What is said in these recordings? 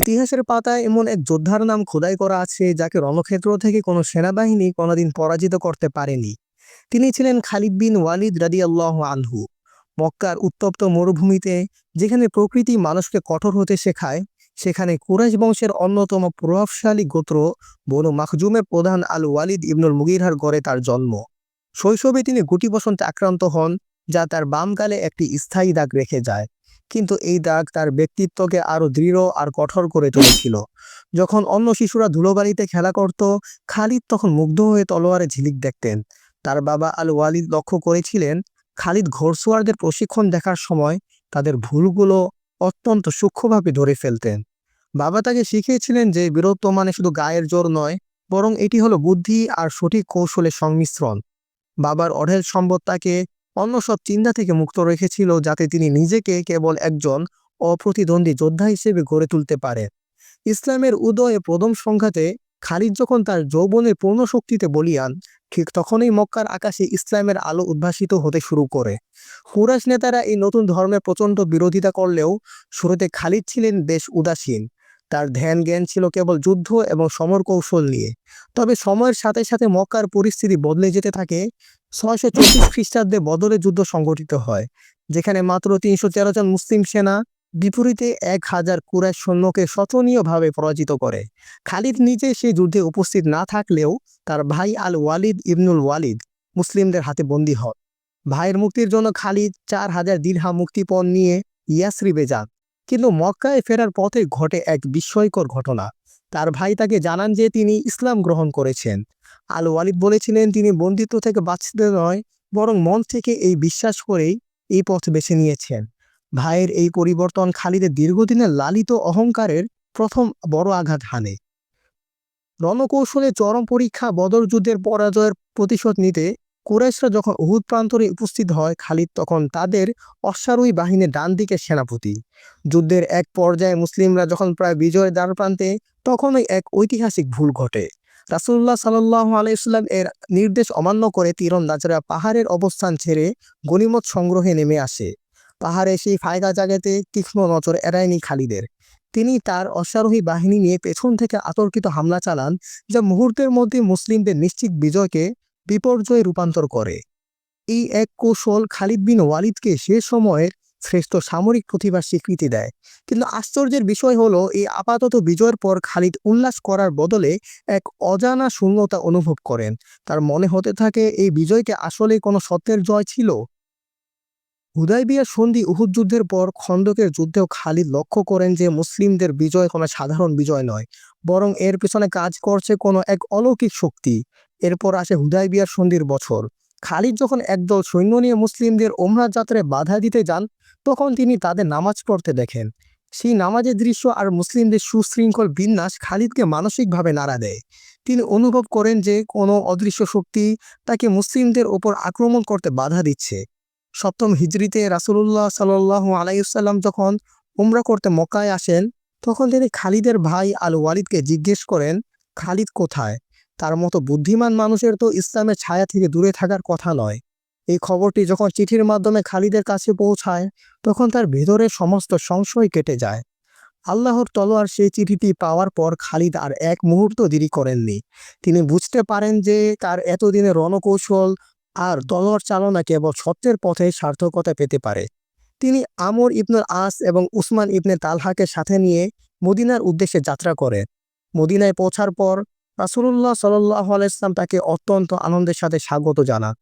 ইতিহাসের পাতায় এমন এক যোদ্ধার নাম খোদাই করা আছে, যাকে রণক্ষেত্র থেকে কোনো সেনাবাহিনী কোনোদিন পরাজিত করতে পারেনি। তিনি ছিলেন খালিদ বিন ওয়ালিদ রাদিয়াল্লাহু আনহু। মক্কার উত্তপ্ত মরুভূমিতে, যেখানে প্রকৃতি মানুষকে কঠোর হতে শেখায়, সেখানে কুরাইশ বংশের অন্যতম প্রভাবশালী গোত্র বনু মাখজুমের প্রধান আল ওয়ালিদ ইবনুল মুগিরহার গড়ে তার জন্ম। শৈশবে তিনি গুটি বসন্তে আক্রান্ত হন, যা তার বামকালে একটি স্থায়ী দাগ রেখে যায়। কিন্তু এই দাগ তার ব্যক্তিত্বকে আরও দৃঢ় আর কঠোর করে তুলেছিল। যখন অন্য শিশুরা ধুলোবাড়িতে খেলা করত, খালিদ তখন মুগ্ধ হয়ে তলোয়ারে ঝিলিক দেখতেন। তার বাবা আল ওয়ালিদ লক্ষ্য করেছিলেন, খালিদ ঘোড়সওয়ারদের প্রশিক্ষণ দেখার সময় তাদের ভুলগুলো অত্যন্ত সূক্ষ্মভাবে ধরে ফেলতেন। বাবা তাকে শিখিয়েছিলেন যে বীরত্ব মানে শুধু গায়ের জোর নয়, বরং এটি হলো বুদ্ধি আর সঠিক কৌশলের সংমিশ্রণ। বাবার অঢেল সম্পদ তাকে অন্য সব চিন্তা থেকে মুক্ত রেখেছিল যাতে তিনি নিজেকে কেবল একজন অপ্রতিদ্বন্দ্বী যোদ্ধা হিসেবে গড়ে তুলতে পারে। ইসলামের উদয়ে প্রথম সংঘাতে খালিদ যখন তার যৌবনের পূর্ণ শক্তিতে বলিয়ান, ঠিক তখনই মক্কার আকাশে ইসলামের আলো উদ্ভাসিত হতে শুরু করে। কুরাইশ নেতারা এই নতুন ধর্মের প্রচণ্ড বিরোধিতা করলেও শুরুতে খালিদ ছিলেন বেশ উদাসীন। তার ধ্যান জ্ঞান ছিল কেবল যুদ্ধ এবং সমর কৌশল নিয়ে। তবে সময়ের সাথে সাথে মক্কার পরিস্থিতি বদলে যেতে থাকে ছয়শো চব্বিশ খ্রিস্টাব্দে বদলের যুদ্ধ সংঘটিত হয়, যেখানে মাত্র তিনশো তেরো জন মুসলিম সেনা বিপরীতে এক হাজার কুরাইশ সৈন্যকে শোচনীয়ভাবে পরাজিত করে। খালিদ নিজে সেই যুদ্ধে উপস্থিত না থাকলেও তার ভাই আল ওয়ালিদ ইবনুল ওয়ালিদ মুসলিমদের হাতে বন্দী হন। ভাইয়ের মুক্তির জন্য খালিদ চার হাজার দীর্ঘা মুক্তিপণ নিয়ে ইয়াসরিবে যান, কিন্তু মক্কায় ফেরার পথে ঘটে এক বিস্ময়কর ঘটনা। তার ভাই তাকে জানান যে তিনি ইসলাম গ্রহণ করেছেন। আল ওয়ালিদ বলেছিলেন, তিনি বন্দিত্ব থেকে বাঁচতে নয়, বরং মন থেকে এই বিশ্বাস করেই এই পথ বেছে নিয়েছেন। ভাইয়ের এই পরিবর্তন খালিদের দীর্ঘদিনের লালিত অহংকারের প্রথম বড় আঘাত হানে। রণকৌশলে চরম পরীক্ষা, বদর যুদ্ধের পরাজয়ের প্রতিশোধ নিতে কুরাইশরা যখন উহুদ প্রান্তরে উপস্থিত হয়, খালিদ তখন তাদের অশ্বারোহী বাহিনীর ডান দিকের সেনাপতি। যুদ্ধের এক পর্যায়ে মুসলিমরা যখন প্রায় বিজয়ের দ্বার প্রান্তে, তখনই এক ঐতিহাসিক ভুল ঘটে। রাসুল্লাহ সাল্লাহ আলাইসাল্লাম এর নির্দেশ অমান্য করে তীরন্দাজরা পাহাড়ের অবস্থান ছেড়ে গনিমত সংগ্রহে নেমে আসে। পাহাড়ে সেই ফায়দা জায়গাতে তীক্ষ্ণ নজর এড়ায়নি খালিদের। তিনি তার অশ্বারোহী বাহিনী নিয়ে পেছন থেকে আতর্কিত হামলা চালান, যা মুহূর্তের মধ্যে মুসলিমদের নিশ্চিত বিজয়কে বিপর্যয়ে রূপান্তর করে। এই এক কৌশল খালিদ বিন ওয়ালিদকে সে সময়ের শ্রেষ্ঠ সামরিক প্রতিভার স্বীকৃতি দেয়। কিন্তু আশ্চর্যের বিষয় হলো, এই আপাতত বিজয়ের পর খালিদ উল্লাস করার বদলে এক অজানা শূন্যতা অনুভব করেন। তার মনে হতে থাকে, এই বিজয়কে আসলে কোনো সত্যের জয় ছিল? হুদাইবিয়া সন্ধি উহুদ যুদ্ধের পর খন্দকের যুদ্ধেও খালিদ লক্ষ্য করেন যে মুসলিমদের বিজয় কোনো সাধারণ বিজয় নয়, বরং এর পিছনে কাজ করছে কোনো এক অলৌকিক শক্তি। এরপর আসে হুদাইবিয়ার সন্ধির বছর। খালিদ যখন একদল সৈন্য নিয়ে মুসলিমদের ওমরা যাত্রায় বাধা দিতে যান তখন তিনি তাদের নামাজ পড়তে দেখেন। সেই নামাজের দৃশ্য আর মুসলিমদের সুশৃঙ্খল বিন্যাস খালিদকে মানসিকভাবে নাড়া দেয়। তিনি অনুভব করেন যে কোনো অদৃশ্য শক্তি তাকে মুসলিমদের ওপর আক্রমণ করতে বাধা দিচ্ছে। সপ্তম হিজড়িতে রাসুলুল্লাহ সাল্লাহ আলাইসাল্লাম যখন উমরা করতে মক্কায় আসেন, তখন তিনি খালিদের ভাই আল ওয়ালিদকে জিজ্ঞেস করেন, খালিদ কোথায়? তার মতো বুদ্ধিমান মানুষের তো ইসলামের ছায়া থেকে দূরে থাকার কথা নয়। এই খবরটি যখন চিঠির মাধ্যমে খালিদের কাছে পৌঁছায়, তখন তার ভেতরের সমস্ত সংশয় কেটে যায়। আল্লাহর তলোয়ার সেই চিঠিটি পাওয়ার পর খালিদ আর এক মুহূর্ত দেরি করেননি। তিনি বুঝতে পারেন যে তার এতদিনের রণকৌশল আর তলোয়ার চালনা কেবল সত্যের পথে সার্থকতা পেতে পারে। তিনি আমর ইবনুল আস এবং উসমান ইবনে তালহাকে সাথে নিয়ে মদিনার উদ্দেশ্যে যাত্রা করেন। মদিনায় পৌঁছার পর রাসুল্লাহ সাল্লাহ আলাইসলাম তাকে অত্যন্ত আনন্দের সাথে স্বাগত জানান।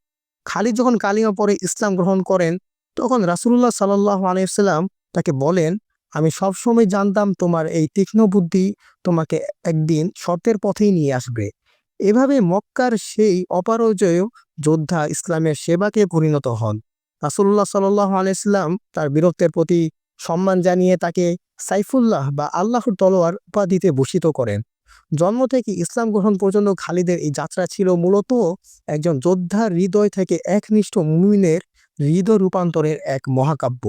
খালিদ যখন কালিমা পরে ইসলাম গ্রহণ করেন, তখন রাসুল্লাহ সাল্লাহ আলাইসাল্লাম তাকে বলেন, আমি সবসময় জানতাম তোমার এই তীক্ষ্ণ বুদ্ধি তোমাকে একদিন সত্যের পথেই নিয়ে আসবে। এভাবে মক্কার সেই অপরাজয় যোদ্ধা ইসলামের সেবাকে পরিণত হন। রাসুল্লাহ সাল্লাহ আলাইসলাম তার বীরত্বের প্রতি সম্মান জানিয়ে তাকে সাইফুল্লাহ বা আল্লাহর তলোয়ার উপাধিতে ভূষিত করেন। জন্ম থেকে ইসলাম গ্রহণ পর্যন্ত খালিদের এই যাত্রা ছিল মূলত একজন যোদ্ধার হৃদয় থেকে একনিষ্ঠ মুমিনের হৃদয় রূপান্তরের এক মহাকাব্য।